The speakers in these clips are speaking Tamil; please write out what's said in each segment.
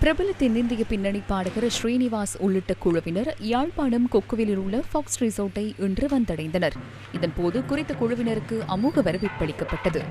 பிரபல தென்னிந்திய பின்னணி பாடகர் ஸ்ரீனிவாஸ் உள்ளிட்ட குழுவினர் யாழ்ப்பாணம் கொக்குவிலில் உள்ள ஃபாக்ஸ் ரிசோர்ட்டை இன்று வந்தடைந்தனர். இதன்போது குறித்த குழுவினருக்கு அமோக வரவேற்பளிக்கப்பட்டது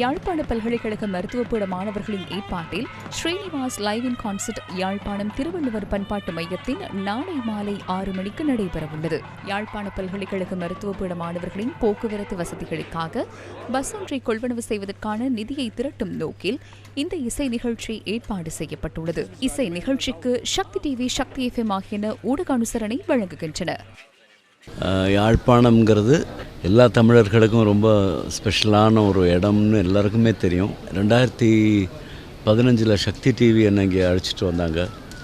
யாழ்ப்பாண பல்கலைக்கழக மருத்துவப்பீட மாணவர்களின் ஏற்பாட்டில் Srinivas live in concert Yazhpanam Thiruvalluvar பண்பாட்டு மையத்தில் நாளை மாலை ஆறு மணிக்கு நடைபெறவுள்ளது. யாழ்ப்பாண பல்கலைக்கழக மருத்துவப்பீட மாணவர்களின் போக்குவரத்து வசதிகளுக்காக பஸ் ஒன்றை கொள்வனவு செய்வதற்கான நிதியை திரட்டும் நோக்கில் இந்த இசை நிகழ்ச்சி ஏற்பாடு செய்யப்பட்டுள்ளது. இசை நிகழ்ச்சிக்கு சக்தி டிவி சக்தி எஃப்எம் ஆகியன ஊடக அனுசரணை வழங்குகின்றன. யாழ்ப்பாணம்ங்கிறது எல்லா தமிழர்களுக்கும் ரொம்ப ஸ்பெஷலான ஒரு இடம்னு எல்லாருக்குமே தெரியும். ரெண்டாயிரத்தி பதினஞ்சில் சக்தி டிவி என்னை இங்கே அழைச்சிட்டு வந்தாங்க.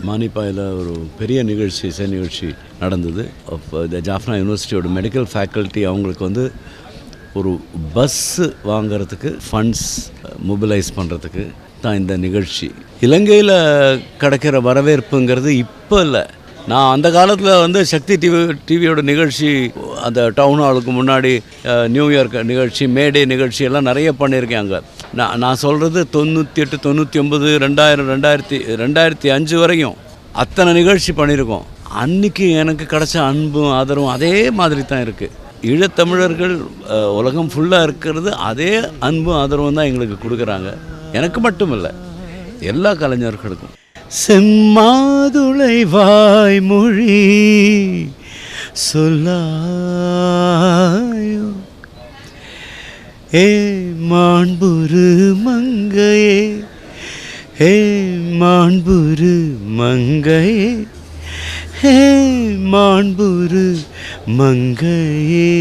மானிப்பாயில் ஒரு பெரிய நிகழ்ச்சி இசை நிகழ்ச்சி நடந்தது. அப்போ இந்த ஜாஃப்னா யூனிவர்சிட்டியோட மெடிக்கல் ஃபேக்கல்ட்டி அவங்களுக்கு வந்து ஒரு பஸ்ஸு வாங்குறதுக்கு ஃபண்ட்ஸ் மொபிலைஸ் பண்ணுறதுக்கு தான் இந்த நிகழ்ச்சி. இலங்கையில் கிடைக்கிற வரவேற்புங்கிறது இப்போ இல்லை. நான் அந்த காலத்தில் வந்து சக்தி டிவி டிவியோட நிகழ்ச்சி அந்த டவுன் ஹாலுக்கு முன்னாடி அஹ், நியூ நிகழ்ச்சி மேடே நிகழ்ச்சி எல்லாம் நிறைய பண்ணியிருக்கேன் அங்கே. நான் நான் சொல்கிறது தொண்ணூற்றி எட்டு தொண்ணூற்றி ஒம்பது ரெண்டாயிரம் ரெண்டாயிரத்தி ரெண்டாயிரத்தி அஞ்சு வரையும் அத்தனை நிகழ்ச்சி பண்ணியிருக்கோம் அன்றைக்கி எனக்கு கிடைச்ச அன்பும் ஆதரவும் அதே மாதிரி தான் இருக்குது ஈழத்தமிழர்கள் உலகம் ஃபுல்லாக இருக்கிறது அதே அன்பும் ஆதரவும் தான் எங்களுக்கு கொடுக்குறாங்க. எனக்கு மட்டும் இல்லை எல்லா கலைஞர்களுக்கும். செம்மாதுளை வாய்மொழி சொல்லாயோ. ஏ மாண்புரு மங்கையே ஹே மாண்புரு மங்கையே ஹே மாண்புரு மங்கையே.